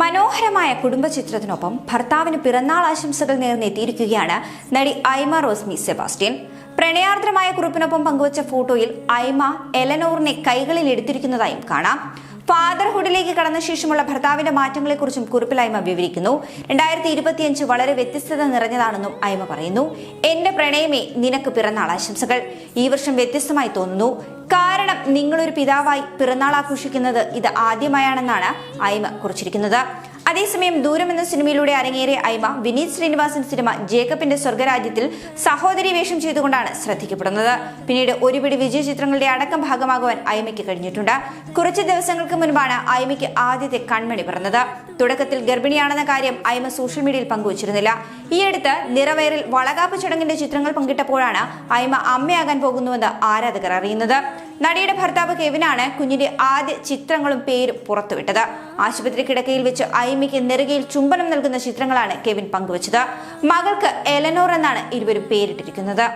മനോഹരമായ കുടുംബ ചിത്രത്തിനൊപ്പം ഭർത്താവിന് പിറന്നാൾ ആശംസകൾ നേർന്നെത്തിയിരിക്കുകയാണ് നടി ഐമ റോസ്മി സെബാസ്റ്റ്യൻ. പ്രണയാർദ്രമായ കുറിപ്പിനൊപ്പം പങ്കുവച്ച ഫോട്ടോയിൽ ഐമ എലനോറിനെ കൈകളിൽ എടുത്തിരിക്കുന്നതായും കാണാം. ഫാദർഹുഡിലേക്ക് കടന്ന ശേഷമുള്ള ഭർത്താവിന്റെ മാറ്റങ്ങളെക്കുറിച്ചും കുറിപ്പിൽ അയ്മ വിവരിക്കുന്നു. രണ്ടായിരത്തി ഇരുപത്തിയഞ്ച് വളരെ വ്യത്യസ്തത നിറഞ്ഞതാണെന്നും ഐമ പറയുന്നു. എന്റെ പ്രണയമേ നിനക്ക് പിറന്നാൾ ആശംസകൾ. ഈ വർഷം വ്യത്യസ്തമായി തോന്നുന്നു. കാരണം നിങ്ങളൊരു പിതാവായി പിറന്നാൾ ആഘോഷിക്കുന്നത് ഇത് ആദ്യമായാണെന്നാണ് ഐമ കുറിച്ചിരിക്കുന്നത്. അതേസമയം ദൂരം എന്ന സിനിമയിലൂടെ അരങ്ങേറിയ ഐമ വിനീത് ശ്രീനിവാസൻ സിനിമ ജേക്കബിന്റെ സ്വർഗരാജ്യത്തിൽ സഹോദരി വേഷം ചെയ്തുകൊണ്ടാണ് ശ്രദ്ധിക്കപ്പെടുന്നത്. പിന്നീട് ഒരുപിടി വിജയ ചിത്രങ്ങളുടെ അടക്കം ഭാഗമാകുവാൻ ഐമയ്ക്ക് കഴിഞ്ഞിട്ടുണ്ട്. കുറച്ച് ദിവസങ്ങൾക്ക് മുൻപാണ് ഐമയ്ക്ക് ആദ്യത്തെ കൺമണി പിറന്നത്. തുടക്കത്തിൽ ഗർഭിണിയാണെന്ന കാര്യം ഐമ സോഷ്യൽ മീഡിയയിൽ പങ്കുവച്ചിരുന്നില്ല. ഈയടുത്ത് നിറവയറിൽ വളകാപ്പ് ചടങ്ങിന്റെ ചിത്രങ്ങൾ പങ്കിട്ടപ്പോഴാണ് ഐമ അമ്മയാകാൻ പോകുന്നുവെന്ന് ആരാധകർ അറിയുന്നത്. നടിയുടെ ഭർത്താവ് കെവിനാണ് കുഞ്ഞിന്റെ ആദ്യ ചിത്രങ്ങളും പേരും പുറത്തുവിട്ടത്. ആശുപത്രി കിടക്കയിൽ വെച്ച് ഐമിക്ക് നെറുകയിൽ ചുംബനം നൽകുന്ന ചിത്രങ്ങളാണ് കെവിൻ പങ്കുവച്ചത്. മകൾക്ക് എലനോർ എന്നാണ് ഇരുവരും പേരിട്ടിരിക്കുന്നത്.